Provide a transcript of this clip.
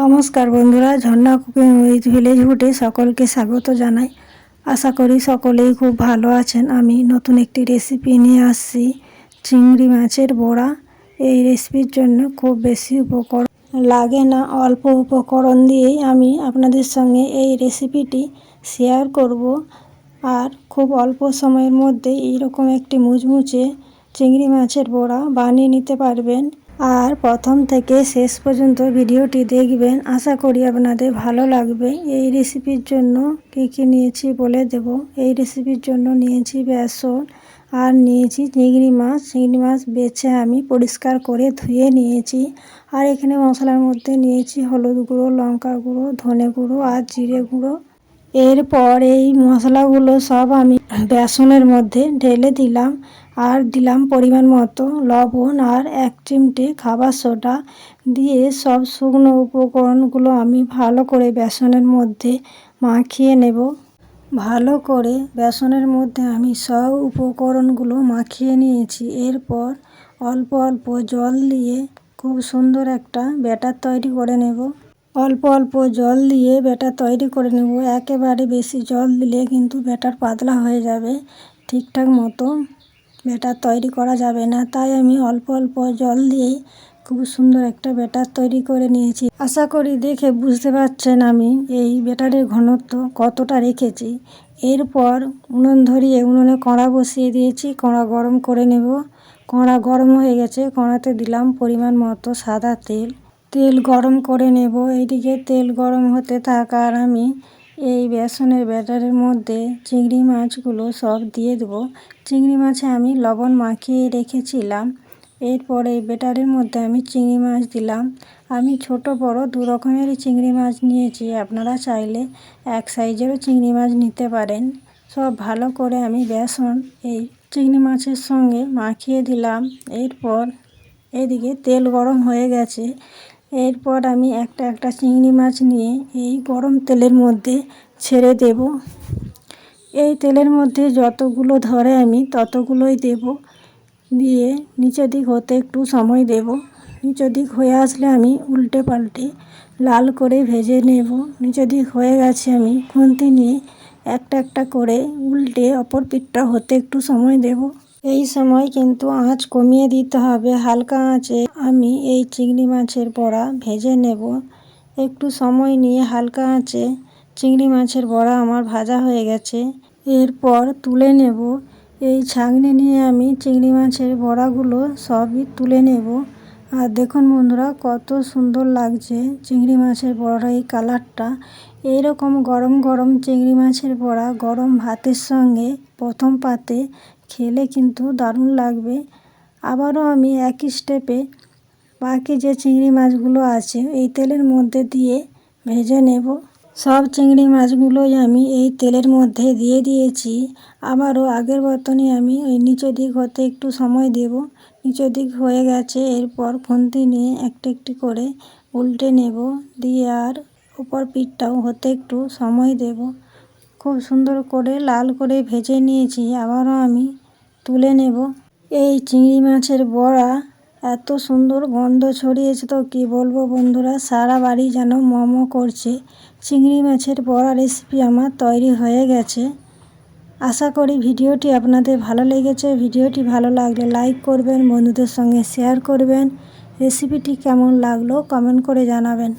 নমস্কার বন্ধুরা, Jharna cooking with village হুটে সকলকে স্বাগত জানাই। আশা করি সকলেই খুব ভালো আছেন। আমি নতুন একটি রেসিপি নিয়ে আসছি, চিংড়ি মাছের বড়া। এই রেসিপির জন্য খুব বেশি উপকরণ লাগে না, অল্প উপকরণ দিয়েই আমি আপনাদের সঙ্গে এই রেসিপিটি শেয়ার করব। আর খুব অল্প সময়ের মধ্যে এইরকম একটি মুচমুচে চিংড়ি মাছের বড়া বানিয়ে নিতে পারবেন। আর প্রথম থেকে শেষ পর্যন্ত ভিডিওটি দেখবেন। আশা করি আপনাদের ভালো লাগবে। এই রেসিপির জন্য কী কী নিয়েছি বলে দেব। এই রেসিপির জন্য নিয়েছি বেসন আর নিয়েছি চিংড়ি মাছ। চিংড়ি মাছ বেছে আমি পরিষ্কার করে ধুয়ে নিয়েছি। আর এখানে মশলার মধ্যে নিয়েছি হলুদ গুঁড়ো, লঙ্কা গুঁড়ো, ধনে গুঁড়ো আর জিরে গুঁড়ো। এরপর এই মশলাগুলো সব আমি বেসনের মধ্যে ঢেলে দিলাম। আর দিলাম পরিমাণ মতো লবণ আর এক চিমটে খাবার সোডা দিয়ে সব শুকনো উপকরণগুলো আমি ভালো করে বেসনের মধ্যে মাখিয়ে নেব। ভালো করে বেসনের মধ্যে আমি সব উপকরণগুলো মাখিয়ে নিয়েছি। এরপর অল্প অল্প জল দিয়ে খুব সুন্দর একটা ব্যাটার তৈরি করে নেব। অল্প অল্প জল দিয়ে ব্যাটার তৈরি করে নেব। একেবারে বেশি জল দিলে কিন্তু ব্যাটার পাতলা হয়ে যাবে ঠিকঠাক মতো। ব্যাটার তৈরি করা যাবে না। তাই আমি অল্প অল্প জল দিয়েই খুব সুন্দর একটা ব্যাটার তৈরি করে নিয়েছি। আশা করি দেখে বুঝতে পারছেন আমি এই ব্যাটারের ঘনত্ব কতটা রেখেছি। এরপর উনুন ধরিয়ে উনুনে কড়া বসিয়ে দিয়েছি। কড়া গরম করে নেব। কড়া গরম হয়ে গেছে। কড়াতে দিলাম পরিমাণ মতো সাদা তেল। তেল গরম করে নেব। এইদিকে তেল গরম হতে থাকার আমি এই বেসনের ব্যাটারের মধ্যে চিংড়ি মাছগুলো সব দিয়ে দেবো। চিংড়ি মাছে আমি লবণ মাখিয়ে রেখেছিলাম। এরপর এই ব্যাটারের মধ্যে আমি চিংড়ি মাছ দিলাম। আমি ছোট, বড় দু রকমেরই চিংড়ি মাছ নিয়েছি। আপনারা চাইলে এক সাইজেরও চিংড়ি মাছ নিতে পারেন। সব ভালো করে আমি বেসন এই চিংড়ি মাছের সঙ্গে মাখিয়ে দিলাম। এরপর এদিকে তেল গরম হয়ে গেছে। এরপর আমি একটা একটা চিংড়ি মাছ নিয়ে এই গরম তেলের মধ্যে ছেড়ে দেব। এই তেলের মধ্যে যতগুলো ধরে আমি ততগুলোই দেব। দিয়ে নিচের দিক হতে একটু সময় দেব। নিচের দিক হয়ে আসলে আমি উল্টে পাল্টে লাল করে ভেজে নেব। নিচের দিক হয়ে গেছে আমি খুন্তি নিয়ে একটা একটা করে উল্টে অপর পিঠটা হতে একটু সময় দেব। এই সময় কিন্তু আঁচ কমিয়ে দিতে হবে, হালকা আঁচে আমি এই চিংড়ি মাছের বড়া ভেজে নেব। একটু সময় নিয়ে হালকা আঁচে চিংড়ি মাছের বড়া আমার ভাজা হয়ে গেছে। এরপর তুলে নেব। এই ছাঁকনি নিয়ে আমি চিংড়ি মাছের বড়াগুলো সবই তুলে নেব। আর দেখুন বন্ধুরা, কত সুন্দর লাগছে চিংড়ি মাছের বড়া এই কালারটা। এইরকম গরম গরম চিংড়ি মাছের বড়া গরম ভাতের সঙ্গে প্রথম পাতে খেলে কিন্তু দারুণ লাগবে। আবারও আমি একই স্টেপে বাকি যে চিংড়ি মাছগুলো আছে, এই তেলের মধ্যে দিয়ে ভেজে নেব। সব চিংড়ি মাছগুলোই আমি এই তেলের মধ্যে দিয়ে দিয়েছি। আবারও আগের মতনই আমি ওই নিচের দিক হতে একটু সময় দেব। নিচের দিক হয়ে গেছে, এরপর খুন্তি নিয়ে একটা একটি করে উল্টে নেব। দিয়ে আর উপর পিঠটাও হতে একটু সময় দেব। খুব সুন্দর করে লাল করে ভেজে নিয়েছি, আবারও আমি তুলে নেব। এই চিংড়ি মাছের বড়া এত সুন্দর গন্ধ ছড়িয়েছে তো কি বলব বন্ধুরা? সারা বাড়ি যেন মোমো করছে। চিংড়ি মাছের বড়া রেসিপি আমার তৈরি হয়ে গেছে। আশা করি ভিডিওটি আপনাদের ভালো লেগেছে। ভিডিওটি ভালো লাগলে লাইক করবেন, বন্ধুদের সঙ্গে শেয়ার করবেন। রেসিপিটি কেমন লাগল কমেন্ট করে জানাবেন।